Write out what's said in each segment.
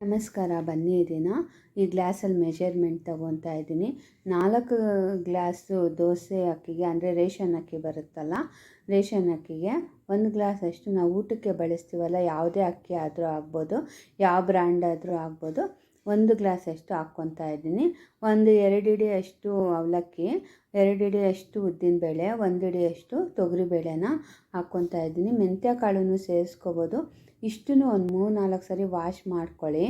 ನಮಸ್ಕಾರ, ಬನ್ನಿ ದಿನ ಈ ಗ್ಲಾಸಲ್ಲಿ ಮೆಜರ್ಮೆಂಟ್ ತಗೊತಾ ಇದ್ದೀನಿ. ನಾಲ್ಕು ಗ್ಲಾಸು ದೋಸೆ ಅಕ್ಕಿಗೆ, ಅಂದರೆ ರೇಷನ್ ಅಕ್ಕಿ ಬರುತ್ತಲ್ಲ, ರೇಷನ್ ಅಕ್ಕಿಗೆ ಒಂದು ಗ್ಲಾಸ್ ಅಷ್ಟು ನಾವು ಊಟಕ್ಕೆ ಬಳಸ್ತೀವಲ್ಲ, ಯಾವುದೇ ಅಕ್ಕಿ ಆದರೂ ಆಗ್ಬೋದು, ಯಾವ ಬ್ರ್ಯಾಂಡ್ ಆದರೂ ಆಗ್ಬೋದು. ಒಂದು ಗ್ಲಾಸ್ ಅಷ್ಟು ಹಾಕ್ಕೊತಾ ಇದ್ದೀನಿ. ಒಂದು ಎರಡು ಹಿಡಿಯಷ್ಟು ಅವಲಕ್ಕಿ, ಎರಡು ಹಿಡಿಯಷ್ಟು ಉದ್ದಿನ ಉದ್ದಿನಬೇಳೆ ಒಂದು ಹಿಡಿಯಷ್ಟು ತೊಗರಿಬೇಳೆನ ಹಾಕ್ಕೊತಾ ಇದ್ದೀನಿ. ಮೆಂತ್ಯ ಕಾಳನ್ನು ಸೇರಿಸ್ಕೋಬೋದು. ಇಷ್ಟನ್ನು ಒಂದು ಮೂರು ನಾಲ್ಕು ಸರಿ ವಾಶ್ ಮಾಡ್ಕೊಳ್ಳಿ.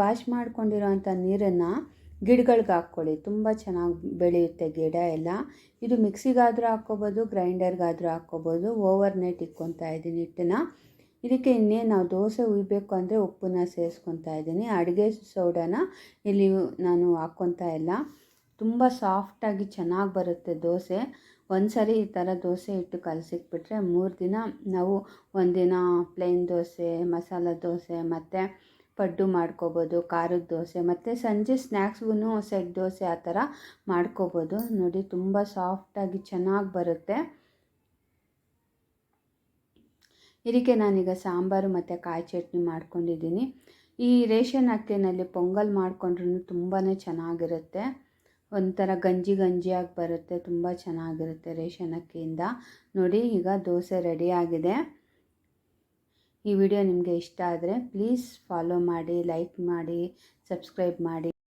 ವಾಶ್ ಮಾಡ್ಕೊಂಡಿರೋಂಥ ನೀರನ್ನು ಗಿಡಗಳ್ಗೆ ಹಾಕ್ಕೊಳ್ಳಿ. ತುಂಬ ಚೆನ್ನಾಗಿ ಬೆಳೆಯುತ್ತೆ ಗಿಡ ಎಲ್ಲ. ಇದು ಮಿಕ್ಸಿಗಾದರೂ ಹಾಕ್ಕೋಬೋದು, ಗ್ರೈಂಡರ್ಗಾದರೂ ಹಾಕ್ಕೋಬೋದು. ಓವರ್ ನೈಟ್ ಇಕ್ಕೊತಾ ಇದ್ದೀನಿ ಹಿಟ್ಟನ್ನ. ಇದಕ್ಕೆ ಇನ್ನೇನು ನಾವು ದೋಸೆ ಉಯ್ಬೇಕು ಅಂದರೆ ಉಪ್ಪನ್ನ ಸೇರಿಸ್ಕೊತಾ ಇದ್ದೀನಿ. ಅಡುಗೆ ಸೋಡಾನ ಇಲ್ಲಿ ನಾನು ಹಾಕ್ಕೊತಾ ಇಲ್ಲ. ತುಂಬ ಸಾಫ್ಟಾಗಿ ಚೆನ್ನಾಗಿ ಬರುತ್ತೆ ದೋಸೆ. ಒಂದು ಸರಿ ಈ ಥರ ದೋಸೆ ಇಟ್ಟು ಕಲಸಿಕ್ಬಿಟ್ರೆ ಮೂರು ದಿನ ನಾವು ಒಂದಿನ ಪ್ಲೇನ್ ದೋಸೆ, ಮಸಾಲ ದೋಸೆ ಮತ್ತು ಪಡ್ಡು ಮಾಡ್ಕೋಬೋದು, ಖಾರದ ದೋಸೆ ಮತ್ತು ಸಂಜೆ ಸ್ನ್ಯಾಕ್ಸ್ಗೂ ಸೆಟ್ ದೋಸೆ ಆ ಥರ ಮಾಡ್ಕೋಬೋದು. ನೋಡಿ ತುಂಬ ಸಾಫ್ಟಾಗಿ ಚೆನ್ನಾಗಿ ಬರುತ್ತೆ. ಇದಕ್ಕೆ ನಾನೀಗ ಸಾಂಬಾರು ಮತ್ತು ಕಾಯಿ ಚಟ್ನಿ ಮಾಡ್ಕೊಂಡಿದ್ದೀನಿ. ಈ ರೇಷನ್ ಅಕ್ಕಿನಲ್ಲಿ ಪೊಂಗಲ್ ಮಾಡಿಕೊಂಡ್ರೂ ತುಂಬಾ ಚೆನ್ನಾಗಿರುತ್ತೆ. ಒಂಥರ ಗಂಜಿ ಗಂಜಿಯಾಗಿ ಬರುತ್ತೆ, ತುಂಬ ಚೆನ್ನಾಗಿರುತ್ತೆ ರೇಷನ್ ಅಕ್ಕಿಯಿಂದ. ನೋಡಿ, ಈಗ ದೋಸೆ ರೆಡಿಯಾಗಿದೆ ಈ ವಿಡಿಯೋ ನಿಮಗೆ ಇಷ್ಟ ಆದರೆ ಪ್ಲೀಸ್ ಫಾಲೋ ಮಾಡಿ, ಲೈಕ್ ಮಾಡಿ, ಸಬ್ಸ್ಕ್ರೈಬ್ ಮಾಡಿ.